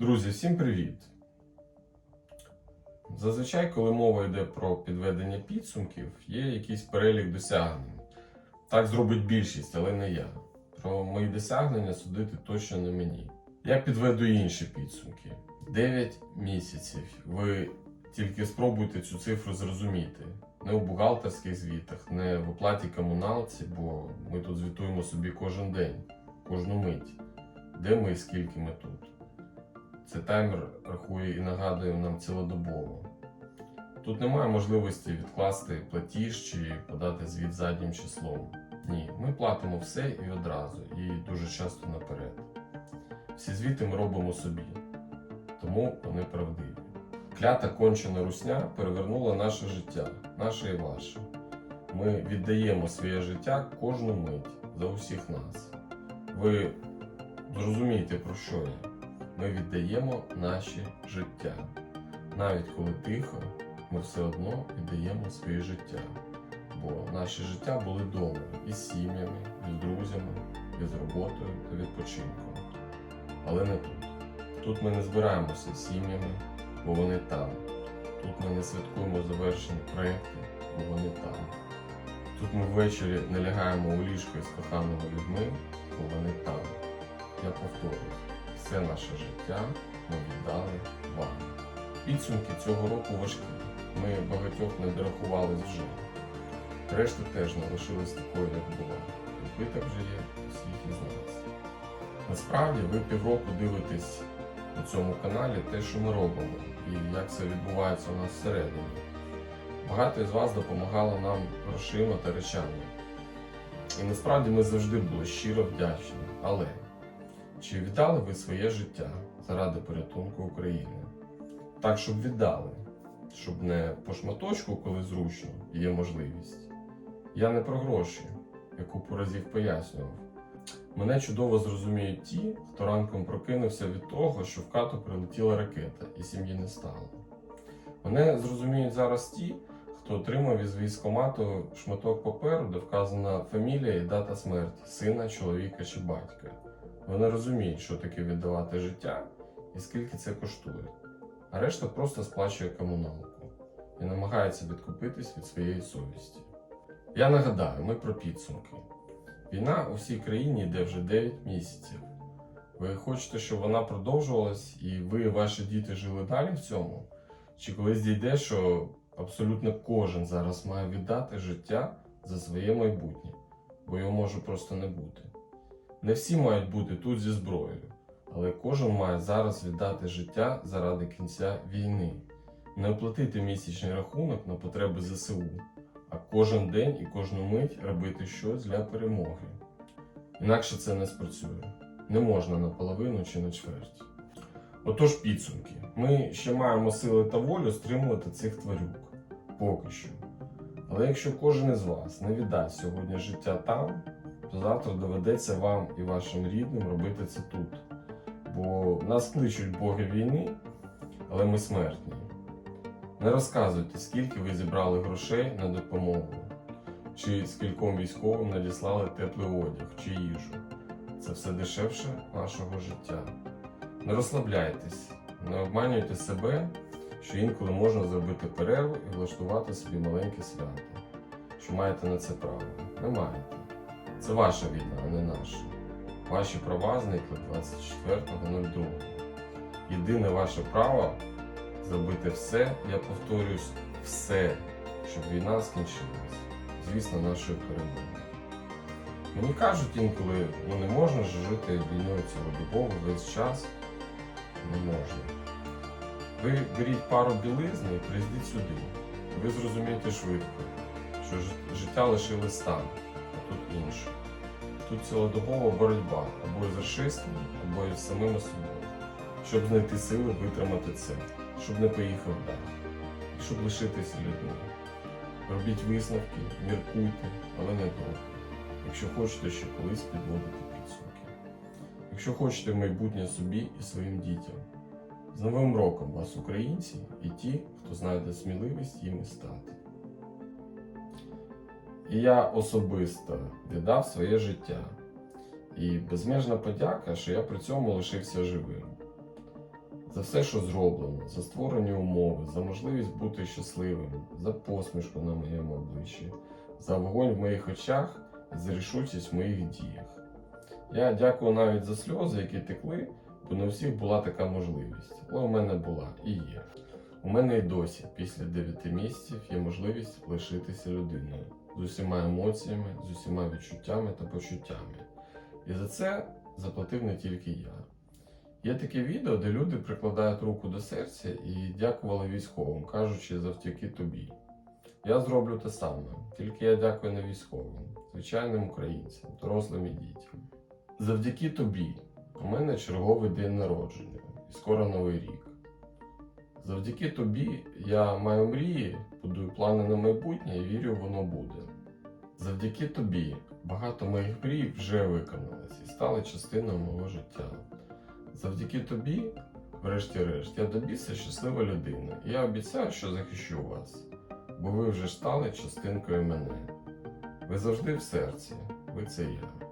Друзі, всім привіт! Зазвичай, коли мова йде про підведення підсумків, є якийсь перелік досягнень. Так зробить більшість, але не я. Про мої досягнення судити точно не мені. Я підведу інші підсумки. 9 місяців. Ви тільки спробуйте цю цифру зрозуміти. Не у бухгалтерських звітах, не в оплаті комуналці, бо ми тут звітуємо собі кожен день, кожну мить. Де ми і скільки ми тут. Це таймер рахує і нагадує нам цілодобово. Тут немає можливості відкласти платіж чи подати звіт заднім числом. Ні, ми платимо все і одразу, і дуже часто наперед. Всі звіти ми робимо собі, тому вони правдиві. Клята кончена русня перевернула наше життя, наше і ваше. Ми віддаємо своє життя кожну мить за усіх нас. Ви зрозумієте, про що я. Ми віддаємо наші життя. Навіть коли тихо, ми все одно віддаємо своє життя. Бо наші життя були вдома із сім'ями, із друзями, із роботою та відпочинком. Але не тут. Тут ми не збираємося з сім'ями, бо вони там. Тут ми не святкуємо завершені проекти, бо вони там. Тут ми ввечері не лягаємо у ліжко із коханими людьми, бо вони там. Я повторюсь, все наше життя ми віддали вам. Підсумки цього року важкі. Ми багатьох не дорахували з вже. Решта теж не лишилась такою, як була. Відбиток вже є у всіх із нас. Насправді ви півроку дивитесь на цьому каналі те, що ми робимо, і як це відбувається у нас всередині. Багато із вас допомагало нам грошима та речами. І насправді ми завжди були щиро вдячні. Але чи віддали ви своє життя заради порятунку України? Так, щоб віддали, щоб не по шматочку, коли зручно є можливість. Я не про гроші, я купу разів пояснював. Мене чудово зрозуміють ті, хто ранком прокинувся від того, що в хату прилетіла ракета і сім'ї не стало. Мене зрозуміють зараз ті, хто отримав із військомату шматок паперу, де вказана фамілія і дата смерті сина, чоловіка чи батька. Вони розуміють, що таке віддавати життя і скільки це коштує. А решта просто сплачує комуналку і намагається відкупитись від своєї совісті. Я нагадаю, ми про підсумки. Війна у всій країні йде вже 9 місяців. Ви хочете, щоб вона продовжувалась і ви і ваші діти жили далі в цьому? Чи колись дійде, що абсолютно кожен зараз має віддати життя за своє майбутнє, бо його може просто не бути? Не всі мають бути тут зі зброєю, але кожен має зараз віддати життя заради кінця війни, не оплатити місячний рахунок на потреби ЗСУ, а кожен день і кожну мить робити щось для перемоги. Інакше це не спрацює. Не можна наполовину чи на чверть. Отож, підсумки. Ми ще маємо сили та волю стримувати цих тварюк. Поки що. Але якщо кожен із вас не віддасть сьогодні життя там, то завтра доведеться вам і вашим рідним робити це тут. Бо нас кличуть боги війни, але ми смертні. Не розказуйте, скільки ви зібрали грошей на допомогу, чи скільком військовим надіслали теплий одяг чи їжу. Це все дешевше вашого життя. Не розслабляйтесь, не обманюйте себе, що інколи можна зробити перерву і влаштувати собі маленьке свято. Що маєте на це право? Не маєте. Це ваша війна, а не наша. Ваші права зникли 24.02. Єдине ваше право зробити все, я повторюсь, все, щоб війна скінчилась. Звісно, нашою перемогою. Мені кажуть інколи, ну не можна ж жити війною цілодобово весь час. Не можна. Ви беріть пару білизни і приїздіть сюди. Ви зрозумієте швидко, що життя лишилось там, а тут цілодобова боротьба або із расистами, або із самими собою, щоб знайти сили витримати це, щоб не поїхав далі, щоб лишитися людьми. Робіть висновки, міркуйте, але не довго. Якщо хочете ще колись підводити підсумки. Якщо хочете майбутнє собі і своїм дітям. З Новим роком вас, українці, і ті, хто знайде сміливість їм і стати. І я особисто віддав своє життя. І безмежна подяка, що я при цьому лишився живим. за все, що зроблено, за створені умови, за можливість бути щасливим, за посмішку на моєму обличчі, за вогонь в моїх очах і за рішучість в моїх діях. Я дякую навіть за сльози, які текли, бо не у всіх була така можливість. Але у мене була і є. У мене і досі, після 9 місяців, є можливість лишитися людиною з усіма емоціями, з усіма відчуттями та почуттями. І за це заплатив не тільки я. Є таке відео, де люди прикладають руку до серця і дякували військовим, кажучи завдяки тобі. Я зроблю те саме, тільки я дякую не військовим, звичайним українцям, дорослим і дітям. Завдяки тобі у мене черговий день народження і скоро новий рік. Завдяки тобі я маю мрії, будую плани на майбутнє і вірю, воно буде. Завдяки тобі багато моїх мрій вже виконалось і стали частиною мого життя. Завдяки тобі, врешті-решт, я добійся щаслива людина, і я обіцяю, що захищу вас, бо ви вже стали частинкою мене. Ви завжди в серці, ви це я.